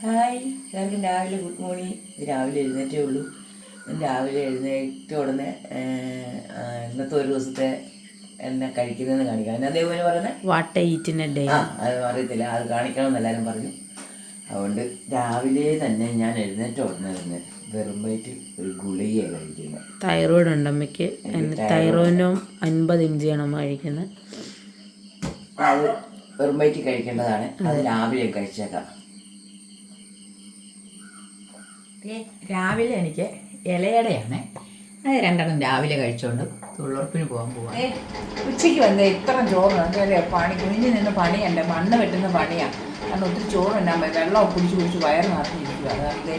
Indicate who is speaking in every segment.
Speaker 1: Hi. എല്ലാവർക്കും രാവിലെ good morning. രാവിലെ എഴുന്നേറ്റേ ഉള്ളൂ. രാവിലെ എഴുന്നേറ്റ ഉടനെ ഇന്നത്തെ ഒരു ദിവസത്തെ എന്നെ കഴിക്കുന്നതെന്ന് കാണിക്കാം. എന്നാ അതേപോലെ പറയുന്നത്
Speaker 2: വാട്ട ഈറ്റിന്റെ ഡേ
Speaker 1: ആ അത് അറിയത്തില്ല. അത് കാണിക്കണമെന്ന് എല്ലാവരും പറഞ്ഞു. അതുകൊണ്ട് രാവിലെ തന്നെ ഞാൻ എഴുന്നേറ്റ ഉടനെ തന്നെ വെറും വയറ്റ് ഒരു ഗുളികയാണ് കഴിക്കുന്നത്.
Speaker 2: തൈറോയിഡ് ഉണ്ട് അമ്മയ്ക്ക് തൈറോയിഡിനും അൻപത് ആണ് അമ്മ കഴിക്കുന്നത്.
Speaker 1: അത് വെറും വയറ്റ് കഴിക്കേണ്ടതാണ്. അത് രാവിലെ കഴിച്ചേക്കാം.
Speaker 3: രാവിലെ എനിക്ക് ഇലയടയാണ്. അത് രണ്ടെണ്ണം രാവിലെ കഴിച്ചോണ്ട് തൊഴിലുറപ്പിന് പോകാൻ പോവാം. ഉച്ചയ്ക്ക് വന്നേ ഇത്ര ചോറ് എന്താ പണി കുഞ്ഞിൽ നിന്ന് പണിയല്ല മണ്ണ് വെട്ടുന്ന പണിയാണ് കാരണം ഒത്തിരി ചോറ് തിന്നാൻ പറ്റും വെള്ളം കുടിച്ച് കുടിച്ച് വയറ് നിറഞ്ഞിരിക്കുക അതായത്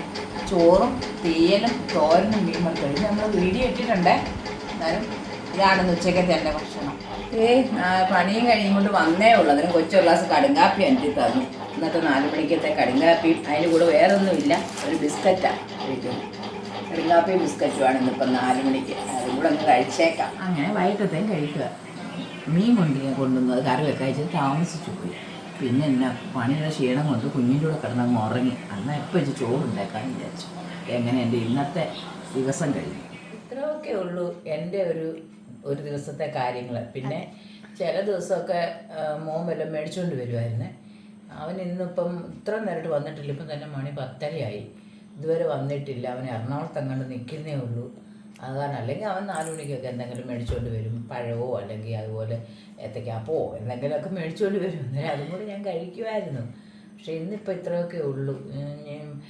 Speaker 3: ചോറും തീയലും തോരനും മീൻ വറുത്തത്. നമ്മൾ വീഡിയോ ഇട്ടിട്ടുണ്ടേ. എന്നാലും ഇതാണെന്ന് ഉച്ചയ്ക്ക് എന്റെ ഭക്ഷണം.
Speaker 1: ഏ പണിയും കഴിയും കൊണ്ട് വന്നേ ഉള്ളൂ. അതിന് കൊച്ചു ഗ്ലാസ് കടുങ്കാപ്പി എനിക്ക് തന്നു ഇന്നത്തെ നാല് മണിക്കത്തെ കടുങ്കാപ്പിയും അതിന് കൂടെ വേറെ ഒന്നുമില്ല ഒരു ബിസ്ക്കറ്റാണ് കഴിക്കുന്നത് കടുങ്കാപ്പിയും ബിസ്ക്കറ്റുമാണ് ഇന്നിപ്പം നാല് മണിക്ക്. അതും കൂടെ ഒന്ന് കഴിച്ചേക്കാം.
Speaker 3: അങ്ങനെ വൈകിട്ടത്തെയും കഴിക്കുക. മീൻ കൊണ്ട് ഞാൻ കൊണ്ടുവന്നത് കറി വെക്കാഴ്ച താമസിച്ചു പോയി. പിന്നെ എന്നാ പണിയുടെ ക്ഷീണം കൊണ്ട് കുഞ്ഞിന്റെ കൂടെ കിടന്നങ്ങ് ഉറങ്ങി. അന്ന് എപ്പോൾ വെച്ച് ചോറുണ്ടാക്കാൻ വിചാരിച്ചു. എങ്ങനെ എന്റെ ഇന്നത്തെ ദിവസം കഴിഞ്ഞു? ഇത്രയൊക്കെ ഉള്ളൂ എന്റെ ഒരു ഒരു ദിവസത്തെ കാര്യങ്ങൾ. പിന്നെ ചില ദിവസമൊക്കെ മോൻ വല്ലതും മേടിച്ചുകൊണ്ട് വരുമായിരുന്നേ അവൻ ഇന്നിപ്പം ഇത്ര നേരിട്ട് വന്നിട്ടില്ല. ഇപ്പം തന്നെ മണി പത്തരയായി. ഇതുവരെ വന്നിട്ടില്ല. അവൻ എറണാകുളത്ത് അങ്ങോട്ട് നിൽക്കുന്നേ ഉള്ളൂ. അതാണ്. അല്ലെങ്കിൽ അവൻ നാല് മണിക്കൊക്കെ എന്തെങ്കിലും മേടിച്ചുകൊണ്ട് വരും. പഴവോ അല്ലെങ്കിൽ അതുപോലെ ഏത്തക്കാപ്പോ എന്തെങ്കിലുമൊക്കെ മേടിച്ചുകൊണ്ട് വരും. അന്നേരം അതും കൂടെ ഞാൻ കഴിക്കുമായിരുന്നു. പക്ഷെ ഇന്നിപ്പോൾ ഇത്രയൊക്കെ ഉള്ളൂ. ഞാൻ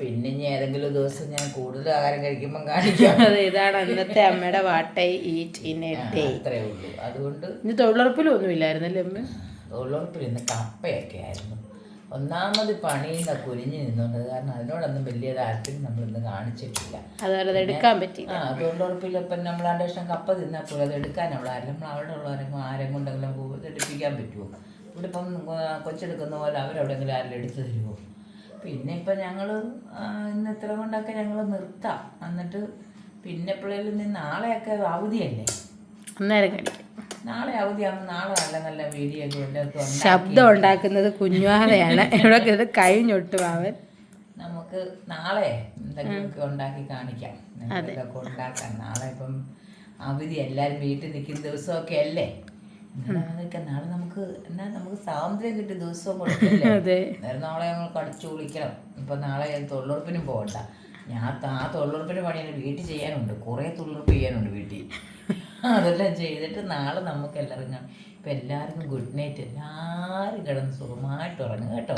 Speaker 3: പിന്നെ ഇനി ഏതെങ്കിലും ദിവസം ഞാൻ കൂടുതൽ ആഹാരം കഴിക്കുമ്പോൾ കാണിക്കാം.
Speaker 2: ഇതാണ് അന്നത്തെ അമ്മയുടെ what I eat in a day.
Speaker 3: അത്രേ ഉള്ളൂ. അതുകൊണ്ട്
Speaker 2: ഇനി തൊഴിലുറപ്പിലൊന്നും ഇല്ലായിരുന്നല്ലേ അമ്മ?
Speaker 3: തൊഴിലുറപ്പിൽ ഇന്ന് കപ്പയൊക്കെ ആയിരുന്നു. ഒന്നാമത് പണിയുന്ന കുരിഞ്ഞു നിന്നുകൊണ്ട് കാരണം അതിനോടൊന്നും വലിയ താല്പര്യം നമ്മളിന്ന് കാണിച്ചിട്ടില്ല.
Speaker 2: എടുക്കാൻ പറ്റി
Speaker 3: ആ തൊഴിലുറപ്പിൽ ഇപ്പം നമ്മൾ രണ്ട് ലക്ഷം കപ്പ തിന്നാൽ പോലും അത് എടുക്കാൻ അവിടെ ആരും നമ്മൾ അവിടെ ഉള്ളവരെങ്കിലും ആരെങ്കിലും കൊണ്ടെങ്കിലും പോകും എടുപ്പിക്കാൻ പറ്റുമോ ഇവിടെ ഇപ്പം കൊച്ചെടുക്കുന്ന പോലെ അവരെവിടെങ്കിലും ആരെങ്കിലും എടുത്തു തരുമോ പിന്നെ ഇപ്പം ഞങ്ങൾ ഇന്ന് ഇത്ര കൊണ്ടൊക്കെ ഞങ്ങൾ നിർത്താം. എന്നിട്ട് പിന്നെ പിള്ളേരിൽ നിന്ന് നാളെയൊക്കെ അവധിയല്ലേ?
Speaker 2: അന്നേരം കഴിക്കും
Speaker 3: നാളെ അവധിയാകുമ്പോൾ നാളെ നല്ല നല്ല വീഡിയോ ഒക്കെ
Speaker 2: ശബ്ദം ഉണ്ടാക്കുന്നത് കുഞ്ഞുവാവയാണ്. ഇവിടെ ഇത് കഴിഞ്ഞൊട്ട് അവൻ.
Speaker 3: നമുക്ക് നാളെ എന്തെങ്കിലുമൊക്കെ ഉണ്ടാക്കി കാണിക്കാം. എന്തെങ്കിലുമൊക്കെ ഉണ്ടാക്കാം. നാളെ ഇപ്പം അവധി എല്ലാവരും വീട്ടിൽ നിൽക്കുന്ന ദിവസമൊക്കെ അല്ലേ? നാളെ നമുക്ക് എന്നാ നമുക്ക് സ്വാതന്ത്ര്യം കിട്ടിയ ദിവസവും കൊടുക്കില്ലേ നാളെ ഞങ്ങൾ കടിച്ചു കുളിക്കണം. ഇപ്പൊ നാളെ തൊഴിലുറപ്പിനും പോകണ്ട. ഞാൻ ആ തൊഴിലുറപ്പിന് പണി എന്റെ വീട്ടിൽ ചെയ്യാനുണ്ട്. കുറേ തൊഴിലുറപ്പ് ചെയ്യാനുണ്ട് വീട്ടിൽ. അതെല്ലാം ചെയ്തിട്ട് നാളെ നമുക്ക് എല്ലാവരും ഇപ്പം എല്ലാവർക്കും ഗുഡ് നൈറ്റ് എല്ലാവരും കിടന്ന് സുഖമായിട്ട് ഉറങ്ങും കേട്ടോ.